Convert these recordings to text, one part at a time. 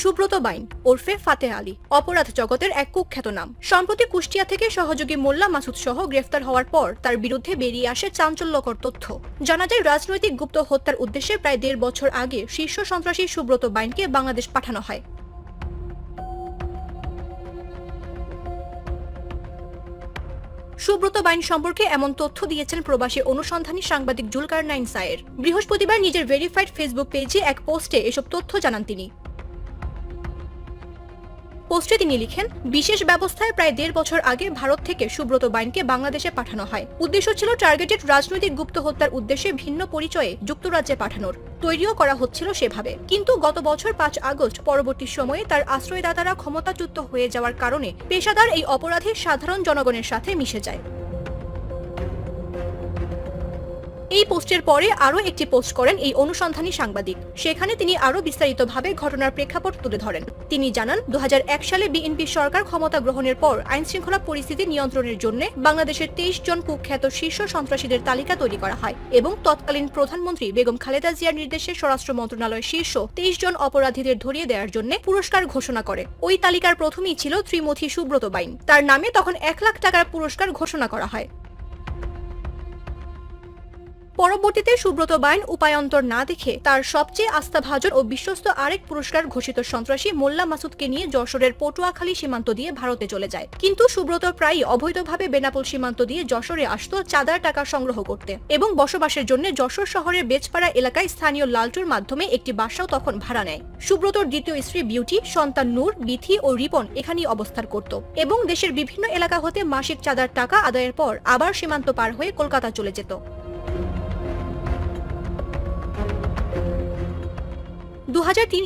সুব্রত বাইন ওরফে ফাতে আলী, অপরাধ জগতের এক কুখ্যাত নাম। সম্প্রতি কুষ্টিয়া থেকে সহযোগী মোল্লা মাসুদ সহ গ্রেফতার হওয়ার পর তার বিরুদ্ধে বেরিয়ে আসে চাঞ্চল্যকর তথ্য। জানা যায়, রাজনৈতিক গুপ্ত হত্যার উদ্দেশ্যে প্রায় দেড় বছর আগে শীর্ষ সন্ত্রাসী সুব্রত বাইনকে বাংলাদেশ পাঠানো হয়। সুব্রত বাইন সম্পর্কে এমন তথ্য দিয়েছেন প্রবাসী অনুসন্ধানী সাংবাদিক জুলকার নাইন সায়ের। বৃহস্পতিবার নিজের ভেরিফাইড ফেসবুক পেজে এক পোস্টে এসব তথ্য জানান তিনি। পোস্টে তিনি লিখেন, বিশেষ ব্যবস্থায় প্রায় দেড় বছর আগে ভারত থেকে সুব্রত বাইনকে বাংলাদেশে পাঠানো হয়। উদ্দেশ্য ছিল টার্গেটেড রাজনৈতিক গুপ্ত হত্যার উদ্দেশ্যে ভিন্ন পরিচয়ে যুক্তরাজ্যে পাঠানোর। তৈরিও করা হচ্ছিল সেভাবে। কিন্তু গত বছর পাঁচ আগস্ট পরবর্তী সময়ে তার আশ্রয়দাতারা ক্ষমতাচ্যুত হয়ে যাওয়ার কারণে পেশাদার এই অপরাধী সাধারণ জনগণের সাথে মিশে যায়। এই পোস্টের পরে আরও একটি পোস্ট করেন এই অনুসন্ধানী সাংবাদিক। সেখানে তিনি আরও বিস্তারিতভাবে ঘটনার প্রেক্ষাপট তুলে ধরেন। তিনি জানান দু হাজার এক সালে বিএনপি সরকার ক্ষমতা গ্রহণের পর আইনশৃঙ্খলা পরিস্থিতি নিয়ন্ত্রণের জন্য বাংলাদেশের তেইশ জন কুখ্যাত শীর্ষ সন্ত্রাসীদের তালিকা তৈরি করা হয় এবং তৎকালীন প্রধানমন্ত্রী বেগম খালেদা জিয়ার নির্দেশে স্বরাষ্ট্র মন্ত্রণালয় শীর্ষ তেইশ জন অপরাধীদের ধরিয়ে দেওয়ার জন্য পুরস্কার ঘোষণা করে। ওই তালিকার প্রথমেই ছিল ত্রিমথী সুব্রত বাইন। তার নামে তখন এক লাখ টাকার পুরস্কার ঘোষণা করা হয়। পরবর্তীতে সুব্রত বাইন উপায়ন্তর না দেখে তার সবচেয়ে আস্থাভাজন ও বিশ্বস্ত আরেক পুরস্কার ঘোষিত সন্ত্রাসী মোল্লা মাসুদকে নিয়ে যশোরের পটুয়াখালী সীমান্ত দিয়ে ভারতে চলে যায়। কিন্তু সুব্রত প্রায়ই অবৈধভাবে বেনাপোল সীমান্ত দিয়ে যশোরে আসত চাঁদার টাকা সংগ্রহ করতে এবং বসবাসের জন্য যশোর শহরের বেচপাড়া এলাকায় স্থানীয় লালটুর মাধ্যমে একটি বাসাও তখন ভাড়া নেয়। সুব্রতর দ্বিতীয় স্ত্রী বিউটি, সন্তান নূর, বিথি ও রিপন এখানেই অবস্থান করত এবং দেশের বিভিন্ন এলাকা হতে মাসিক চাঁদার টাকা আদায়ের পর আবার সীমান্ত পার হয়ে কলকাতা চলে যেত। দু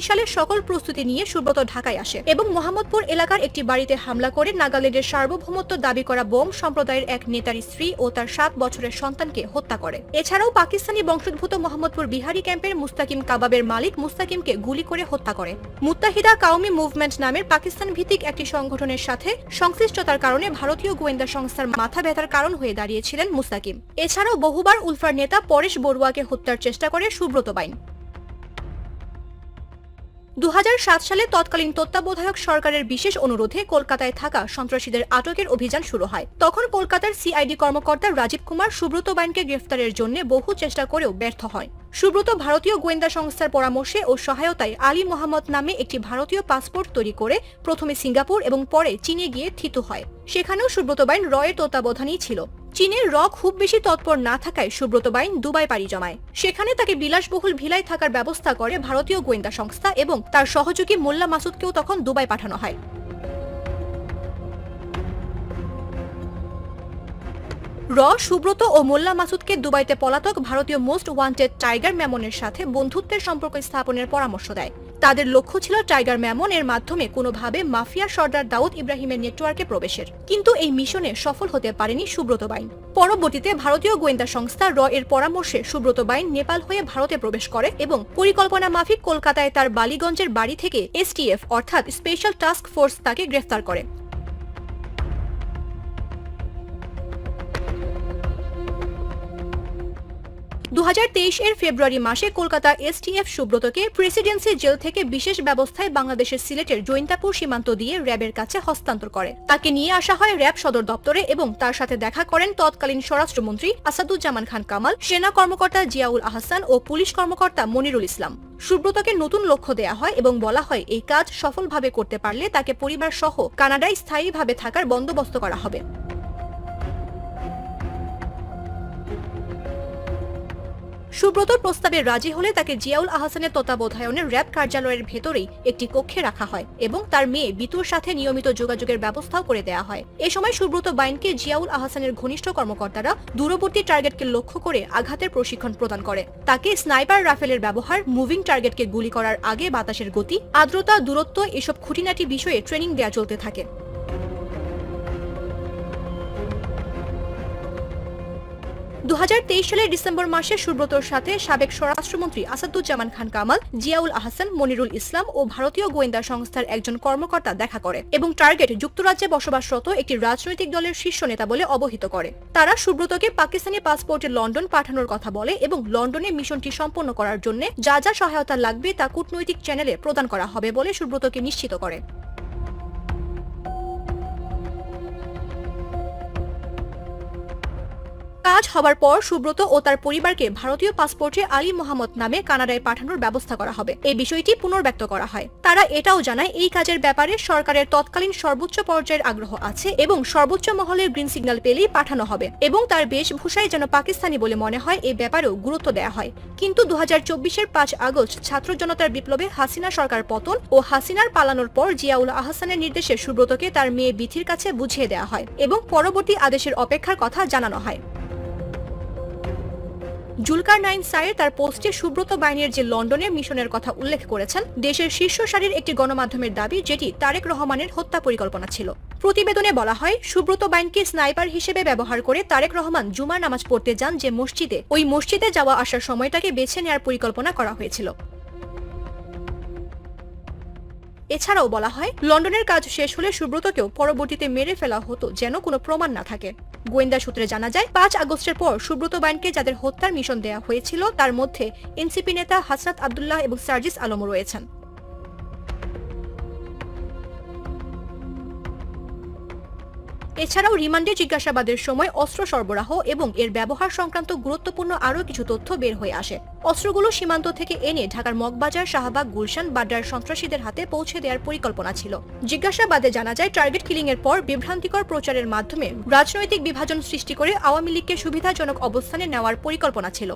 সালের সকল প্রস্তুতি নিয়ে সুব্রত ঢাকায় আসে এবং মোহাম্মদপুর এলাকার একটি বাড়িতে হামলা করে নাগাল্যান্ডের সার্বভৌমত্ব দাবি করা বোম সম্প্রদায়ের এক নেতার স্ত্রী ও তার সাত বছরের সন্তানকে হত্যা করে। এছাড়াও পাকিস্তানি বংশোদ্ভূত মোহাম্মদপুর বিহারি ক্যাম্পের মুস্তাকিম কাবাবের মালিক মুস্তাকিমকে গুলি করে হত্যা করে। মুত্তাহিদা কাউমি মুভমেন্ট নামের পাকিস্তান ভিত্তিক একটি সংগঠনের সাথে সংশ্লিষ্টতার কারণে ভারতীয় গোয়েন্দা সংস্থার মাথা ব্যথার কারণ হয়ে দাঁড়িয়েছিলেন মুস্তাকিম। এছাড়াও বহুবার উলফার নেতা পরেশ বড়ুয়াকে হত্যার চেষ্টা করে সুব্রত বাইন। দু হাজার সাত সালে তৎকালীন তত্ত্বাবধায়ক সরকারের বিশেষ অনুরোধে কলকাতায় থাকা সন্ত্রাসীদের আটকের অভিযান শুরু হয়। তখন কলকাতার সিআইডি কর্মকর্তা রাজীব কুমার সুব্রত বাইনকে গ্রেফতারের জন্য বহু চেষ্টা করেও ব্যর্থ হয়। সুব্রত ভারতীয় গোয়েন্দা সংস্থার পরামর্শে ও সহায়তায় আলী মোহাম্মদ নামে একটি ভারতীয় পাসপোর্ট তৈরি করে প্রথমে সিঙ্গাপুর এবং পরে চীনে গিয়ে থিত হয়। সেখানেও সুব্রত বাইন রয়ের তত্ত্বাবধানেই ছিল। চীনের র খুব বেশি তৎপর না থাকায় সুব্রত বাইন দুবাই পাড়ি জমায়। সেখানে তাকে বিলাসবহুল ভিলায় থাকার ব্যবস্থা করে ভারতীয় গোয়েন্দা সংস্থা এবং তার সহযোগী মোল্লা মাসুদকেও তখন দুবাই পাঠানো হয়। র, সুব্রত ও মোল্লা মাসুদকে দুবাইতে পলাতক ভারতীয় মোস্ট ওয়ান্টেড টাইগার মেমনের সাথে বন্ধুত্বের সম্পর্ক স্থাপনের পরামর্শ দেয়। তাদের লক্ষ্য ছিল টাইগার ম্যামন এর মাধ্যমে কোনোভাবে মাফিয়া সর্দার দাউদ ইব্রাহিমের নেটওয়ার্কে প্রবেশের। কিন্তু এই মিশনে সফল হতে পারেনি সুব্রত বাইন। পরবর্তীতে ভারতীয় গোয়েন্দা সংস্থা র এর পরামর্শে সুব্রত বাইন নেপাল হয়ে ভারতে প্রবেশ করে এবং পরিকল্পনা মাফিক কলকাতায় তার বালিগঞ্জের বাড়ি থেকে এসটিএফ অর্থাৎ স্পেশাল টাস্ক ফোর্স, তাকে গ্রেফতার করে। দু হাজার তেইশ এর ফেব্রুয়ারি মাসে কলকাতা এসটিএফ সুব্রতকে প্রেসিডেন্সি জেল থেকে বিশেষ ব্যবস্থায় বাংলাদেশের সিলেটের জৈন্তাপুর সীমান্ত দিয়ে র্যাবের কাছে হস্তান্তর করে। তাকে নিয়ে আসা হয় র্যাব সদর দপ্তরে এবং তার সাথে দেখা করেন তৎকালীন স্বরাষ্ট্রমন্ত্রী আসাদুজ্জামান খান কামাল, সেনা কর্মকর্তা জিয়াউল আহসান ও পুলিশ কর্মকর্তা মনিরুল ইসলাম। সুব্রতকে নতুন লক্ষ্য দেয়া হয় এবং বলা হয়, এই কাজ সফলভাবে করতে পারলে তাকে পরিবার সহ কানাডায় স্থায়ীভাবে থাকার বন্দোবস্ত করা হবে। সুব্রত প্রস্তাবে রাজি হলে তাকে জিয়াউল আহসানের তত্ত্বাবধায়নের র্যাব কার্যালয়ের ভেতরেই একটি কক্ষে রাখা হয় এবং তার মেয়ে বিতুর সাথে নিয়মিত যোগাযোগের ব্যবস্থাও করে দেয়া হয়। এ সময় সুব্রত বাইনকে জিয়াউল আহসানের ঘনিষ্ঠ কর্মকর্তারা দূরবর্তী টার্গেটকে লক্ষ্য করে আঘাতের প্রশিক্ষণ প্রদান করে। তাকে স্নাইপার রাফেলের ব্যবহার, মুভিং টার্গেটকে গুলি করার আগে বাতাসের গতি, আর্দ্রতা, দূরত্ব, এসব খুঁটিনাটি বিষয়ে ট্রেনিং দেওয়া চলতে থাকে। দুহাজার তেইশ সালের ডিসেম্বর মাসে সুব্রতর সাথে সাবেক স্বরাষ্ট্রমন্ত্রী আসাদুজ্জামান খান কামাল, জিয়াউল আহসান, মনিরুল ইসলাম ও ভারতীয় গোয়েন্দা সংস্থার একজন কর্মকর্তা দেখা করে এবং টার্গেট যুক্তরাজ্যে বসবাসরত একটি রাজনৈতিক দলের শীর্ষ নেতা বলে অবহিত করে। তারা সুব্রতকে পাকিস্তানি পাসপোর্টে লন্ডন পাঠানোর কথা বলে এবং লন্ডনে মিশনটি সম্পন্ন করার জন্য যা যা সহায়তা লাগবে তা কূটনৈতিক চ্যানেলে প্রদান করা হবে বলে সুব্রতকে নিশ্চিত করে। কাজ হবার পর সুব্রত ও তার পরিবারকে ভারতীয় পাসপোর্টে আলী মোহাম্মদ নামে কানাডায় পাঠানোর ব্যবস্থা করা হবে। এই বিষয়টি পুনর্ব্যক্ত করা হয়। তারা এটাও জানায়, এই কাজের ব্যাপারে সরকারের তৎকালীন সর্বোচ্চ পর্যায়ের আগ্রহ আছে এবং সর্বোচ্চ মহলের গ্রিন সিগন্যাল পেলেই পাঠানো হবে এবং তার বেশভূষায় যেন পাকিস্তানি বলে মনে হয় এই ব্যাপারেও গুরুত্ব দেওয়া হয়। কিন্তু দু হাজার চব্বিশের পাঁচ আগস্ট ছাত্র জনতার বিপ্লবে হাসিনা সরকার পতন ও হাসিনার পালানোর পর জিয়াউল আহসানের নির্দেশে সুব্রতকে তার মেয়ে বিথির কাছে বুঝিয়ে দেওয়া হয় এবং পরবর্তী আদেশের অপেক্ষার কথা জানানো হয়। জুলকার নাইন সায়ের তার পোস্টে সুব্রত বাইনের যে লন্ডনের মিশনের কথা উল্লেখ করেছেন, দেশের শীর্ষ সারির একটি গণমাধ্যমের দাবি, যেটি তারেক রহমানের হত্যা পরিকল্পনা ছিল। প্রতিবেদনে বলা হয়, সুব্রত বাইনকে স্নাইপার হিসেবে ব্যবহার করে তারেক রহমান জুমার নামাজ পড়তে যান যে মসজিদে। ওই মসজিদে যাওয়া আসার সময়টাকে বেছে নেওয়ার পরিকল্পনা করা হয়েছিল। এছাড়াও বলা হয়, লন্ডনের কাজ শেষ হলে সুব্রতকেও পরবর্তীতে মেরে ফেলা হতো যেন কোনো প্রমাণ না থাকে। গোয়েন্দা সূত্রে জানা যায়, পাঁচ আগস্টের পর সুব্রত বাইনকে যাদের হত্যার মিশন দেয়া হয়েছিল, তার মধ্যে এনসিপি নেতা হাসরাত আবদুল্লাহ এবং সার্জিস আলমও রয়েছেন। এছাড়াও রিমান্ডে জিজ্ঞাসাবাদের সময় অস্ত্র সরবরাহ এবং এর ব্যবহার সংক্রান্ত গুরুত্বপূর্ণ আরও কিছু তথ্য বের হয়ে আসে। অস্ত্রগুলো সীমান্ত থেকে এনে ঢাকার মগবাজার, শাহবাগ, গুলশান, বাড্ডার সন্ত্রাসীদের হাতে পৌঁছে দেওয়ার পরিকল্পনা ছিল। জিজ্ঞাসাবাদে জানা যায়, টার্গেট কিলিং এর পর বিভ্রান্তিকর প্রচারের মাধ্যমে রাজনৈতিক বিভাজন সৃষ্টি করে আওয়ামী লীগকে সুবিধাজনক অবস্থানে নেওয়ার পরিকল্পনা ছিল।